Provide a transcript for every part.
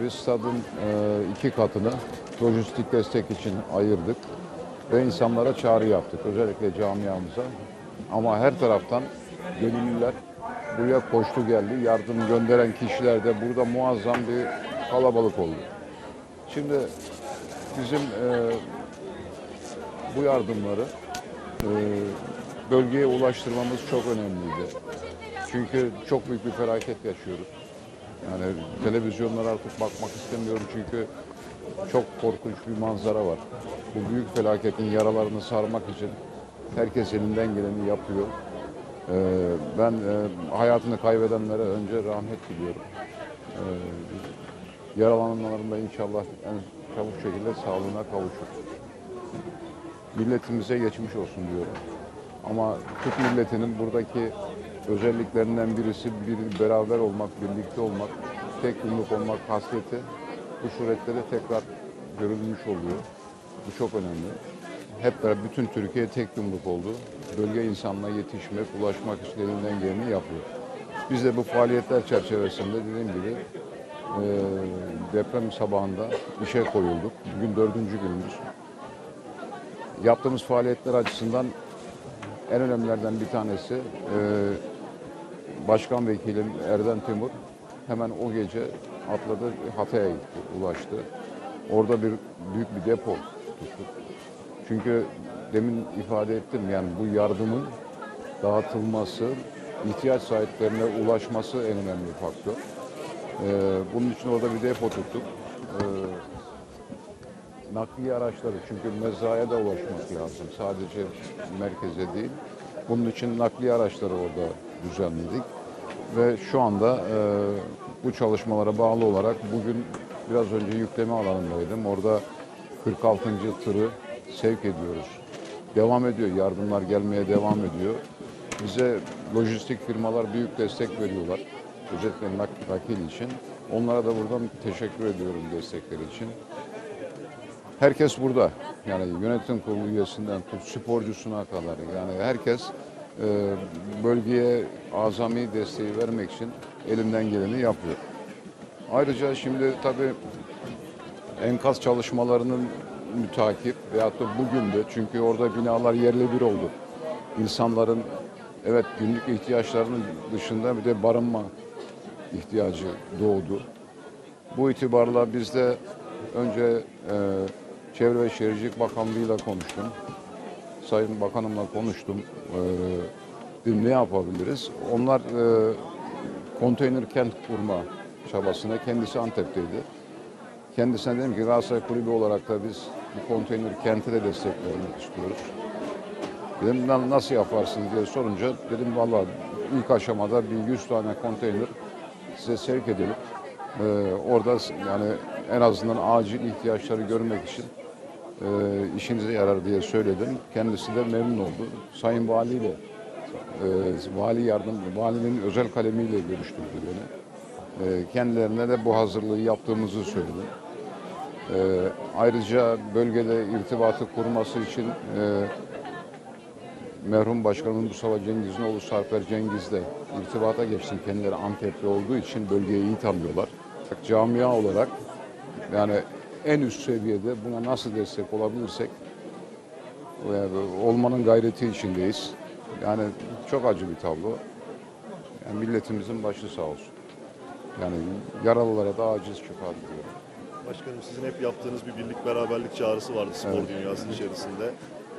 Biz stadın e, iki katını lojistik destek için ayırdık ve insanlara çağrı yaptık. Özellikle camiamıza. Ama her taraftan gönüllüler buraya koştu geldi. Yardım gönderen kişiler de burada muazzam bir kalabalık oldu. Şimdi bizim e, bu yardımları e, bölgeye ulaştırmamız çok önemliydi. Çünkü çok büyük bir felaket yaşıyoruz. Yani televizyonlara artık bakmak istemiyorum çünkü çok korkunç bir manzara var. Bu büyük felaketin yaralarını sarmak için herkes elinden geleni yapıyor. Ee, ben e, hayatını kaybedenlere önce rahmet diliyorum. Ee, yaralananların da inşallah en çabuk şekilde sağlığına kavuşur. Milletimize geçmiş olsun diyorum. Ama Türk milletinin buradaki özelliklerinden birisi bir beraber olmak, birlikte olmak, tek yumruk olmak hasreti bu surette de tekrar görülmüş oluyor. Bu çok önemli. Hep beraber bütün Türkiye tek yumruk oldu. Bölge insanına yetişmek, ulaşmak için geleni yapıyor. Biz de bu faaliyetler çerçevesinde dediğim gibi e, deprem sabahında işe koyulduk. Bugün dördüncü günümüz. Yaptığımız faaliyetler açısından en önemlilerden bir tanesi e, Başkan Vekilim Erden Timur hemen o gece atladı Hatay'a gitti, ulaştı. Orada bir büyük bir depo tuttuk. Çünkü demin ifade ettim yani bu yardımın dağıtılması, ihtiyaç sahiplerine ulaşması en önemli faktör. E, bunun için orada bir depo tuttuk. E, nakliye araçları çünkü mezraya da ulaşmak lazım. Sadece merkeze değil. Bunun için nakliye araçları orada düzenledik. Ve şu anda e, bu çalışmalara bağlı olarak bugün biraz önce yükleme alanındaydım. Orada 46. tırı sevk ediyoruz. Devam ediyor. Yardımlar gelmeye devam ediyor. Bize lojistik firmalar büyük destek veriyorlar. Özellikle nak- nakil için. Onlara da buradan teşekkür ediyorum destekleri için. Herkes burada. Yani yönetim kurulu üyesinden tut sporcusuna kadar. Yani herkes bölgeye azami desteği vermek için elinden geleni yapıyor. Ayrıca şimdi tabii enkaz çalışmalarının mütakip veyahut da bugün de çünkü orada binalar yerle bir oldu. İnsanların evet günlük ihtiyaçlarının dışında bir de barınma ihtiyacı doğdu. Bu itibarla biz de önce e, Çevre ve Şehircilik Bakanlığı'yla konuştum. Sayın Bakanımla konuştum. E, ne yapabiliriz? Onlar e, konteyner kent kurma çabasına kendisi Antep'teydi. Kendisine dedim ki Galatasaray Kulübü olarak da biz bu konteyner kenti de destek vermek istiyoruz. Dedim "Na- nasıl yaparsınız diye sorunca dedim valla ilk aşamada bir 100 tane konteyner size sevk edelim. Ee, orada yani en azından acil ihtiyaçları görmek için e, işinize yarar diye söyledim. Kendisi de memnun oldu. Sayın Vali ile e, vali yardım valinin özel kalemiyle görüştürdü beni. E, kendilerine de bu hazırlığı yaptığımızı söyledim. E, ayrıca bölgede irtibatı kurması için e, merhum başkanımız Mustafa Cengiz'in oğlu Sarper Cengiz'le irtibata geçtim. Kendileri Antepli olduğu için bölgeyi iyi tanıyorlar. Camia olarak yani en üst seviyede buna nasıl destek olabilirsek olmanın gayreti içindeyiz. Yani çok acı bir tablo. Yani milletimizin başı sağ olsun. Yani yaralılara da aciz şifa diliyorum. Başkanım sizin hep yaptığınız bir birlik beraberlik çağrısı vardı spor dünyası içerisinde.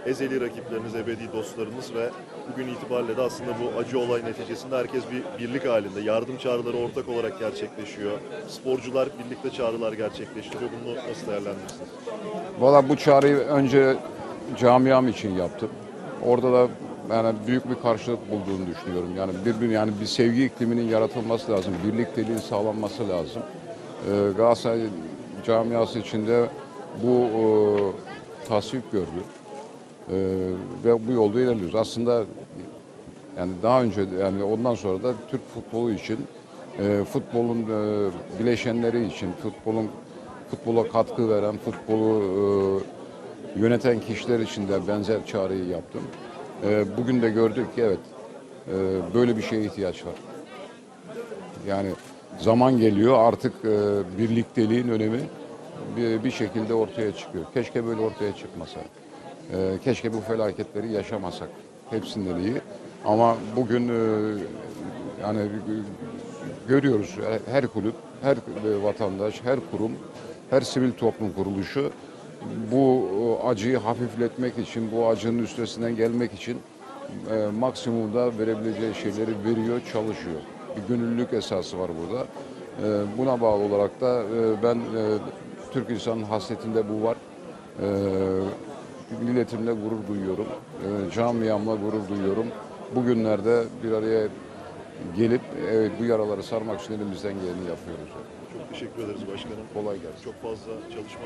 Ezeli rakipleriniz, ebedi dostlarınız ve bugün itibariyle de aslında bu acı olay neticesinde herkes bir birlik halinde. Yardım çağrıları ortak olarak gerçekleşiyor. Sporcular birlikte çağrılar gerçekleştiriyor. Bunu nasıl değerlendirirsiniz? Valla bu çağrıyı önce camiam için yaptım. Orada da yani büyük bir karşılık bulduğunu düşünüyorum. Yani bir, yani bir sevgi ikliminin yaratılması lazım. Birlikteliğin sağlanması lazım. Ee, Galatasaray camiası içinde bu e, tasvip gördü. Ee, ve bu yolda ilerliyoruz. Aslında yani daha önce yani ondan sonra da Türk futbolu için e, futbolun e, bileşenleri için futbolun futbola katkı veren, futbolu e, yöneten kişiler için de benzer çağrıyı yaptım. E, bugün de gördük ki evet e, böyle bir şeye ihtiyaç var. Yani zaman geliyor artık e, birlikteliğin önemi bir, bir şekilde ortaya çıkıyor. Keşke böyle ortaya çıkmasa. E, keşke bu felaketleri yaşamasak. Hepsinden iyi. Ama bugün e, yani görüyoruz her- kulüp, her e, vatandaş, her kurum, her sivil toplum kuruluşu bu e, acıyı hafifletmek için, bu acının üstesinden gelmek için e, maksimumda verebileceği şeyleri veriyor, çalışıyor. Bir gönüllülük esası var burada. E, buna bağlı olarak da e, ben e, Türk insanın hasletinde bu var. E, milletimle gurur duyuyorum. E, camiamla gurur duyuyorum. Bugünlerde bir araya gelip evet, bu yaraları sarmak için elimizden geleni yapıyoruz. Çok teşekkür ederiz başkanım. Kolay gelsin. Çok fazla çalışma